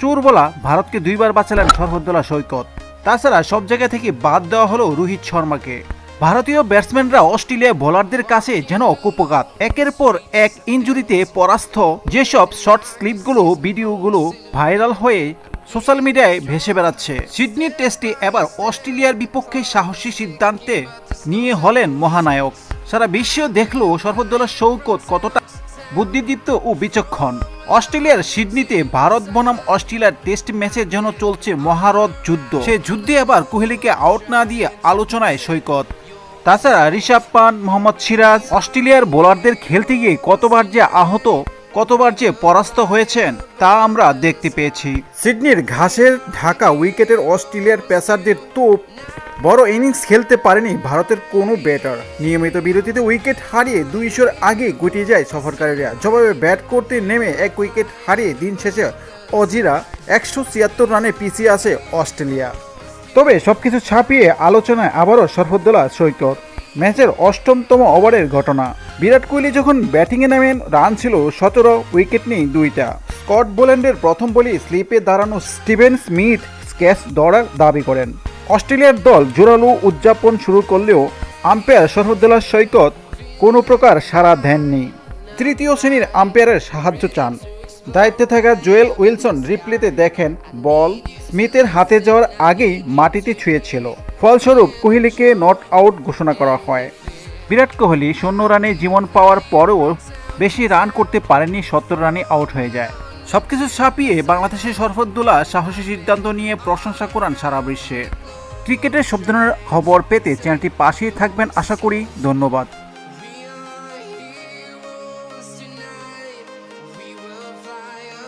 চোর বলা ভারতকে দুইবার বাঁচালেন সরফদ্দোলা সৈকত। তাছাড়া সব জায়গা থেকে বাদ দেওয়া হলো রোহিত শর্মাকে। ভারতীয় ব্যাটসম্যানরা অস্ট্রেলিয়া বোলারদের কাছে যেন কুপঘাত একের পর এক ইঞ্জুরিতে পরাস্ত যেসব শর্ট স্লিপগুলো ভিডিওগুলো ভাইরাল হয়ে সোশ্যাল মিডিয়ায় ভেসে বেড়াচ্ছে। সিডনি টেস্টে এবার অস্ট্রেলিয়ার বিপক্ষে সাহসী সিদ্ধান্তে নিয়ে হলেন মহানায়ক। সারা বিশ্ব দেখল সরফদ্দোলা সৌকত কতটা বুদ্ধিদীপ্ত ও বিচক্ষণ। অস্ট্রেলিয়ার সিডনিতে ভারত বনাম অস্ট্রেলিয়ার টেস্ট ম্যাচের জন্য চলছে মহারথ যুদ্ধ। সে যুদ্ধে আবার কোহলিকে আউট না দিয়ে আলোচনায় সৈকত। তাছাড়া ঋষভ পান মোহাম্মদ সিরাজ অস্ট্রেলিয়ার বোলারদের খেলতে গিয়ে কতবার যে আহত, কতবার যে পরাস্ত হয়েছেন, তা আমরা দেখতে পেয়েছি। সিডনির ঘাসের ঢাকা উইকেটের অস্ট্রেলিয়ার পেসারদের তোপ বড় ইনিংস খেলতে পারেনি ভারতের কোনো ব্যাটার। নিয়মিত বিরতিতে উইকেট হারিয়ে দুইশোর আগে গুটিয়ে যায় সফরকারীরা। জবাবে ব্যাট করতে নেমে এক উইকেট হারিয়ে দিন শেষে অজিরা একশো ছিয়াত্তর রানে পিছিয়ে আসে অস্ট্রেলিয়া। তবে সবকিছু ছাপিয়ে আলোচনায় আবারও সরফদ্দোলা সৈকত। ম্যাচের অষ্টমতম ওভারের ঘটনা। বিরাট কোহলি যখন ব্যাটিংয়ে নামেন, রান ছিল সতেরো, উইকেট নেই দুইটা। স্কট বোল্যান্ডের প্রথম বলি স্লিপে দাঁড়ানো স্টিভেন স্মিথ স্ক্যাচ দৌড়ার দাবি করেন। অস্ট্রেলিয়ার দল জোরালো উদযাপন শুরু করলেও আম্পায়ার সরফদ্দোলা সৈকত কোনো প্রকার সাড়া দেননি। তৃতীয় শ্রেণির আম্পায়ারের সাহায্য চান। দায়িত্বে থাকা জোয়েল উইলসন রিপ্লেতে দেখেন, বল স্মিথের হাতে যাওয়ার আগেই মাটিতে ছুঁয়েছিল। ফলস্বরূপ কোহলিকে নট আউট ঘোষণা করা হয়। বিরাট কোহলি শূন্য রানে জীবন পাওয়ার পরেও বেশি রান করতে পারেনি সত্তর রানে আউট হয়ে যায়। সবকিছু ছাপিয়ে বাংলাদেশের সরফদ্দোলা সাহসী সিদ্ধান্ত নিয়ে প্রশংসা করান সারা বিশ্বে। ক্রিকেটের সব ধরনের খবর পেতে চ্যানেলটি পাশেই থাকবেন। আশা করি ধন্যবাদ।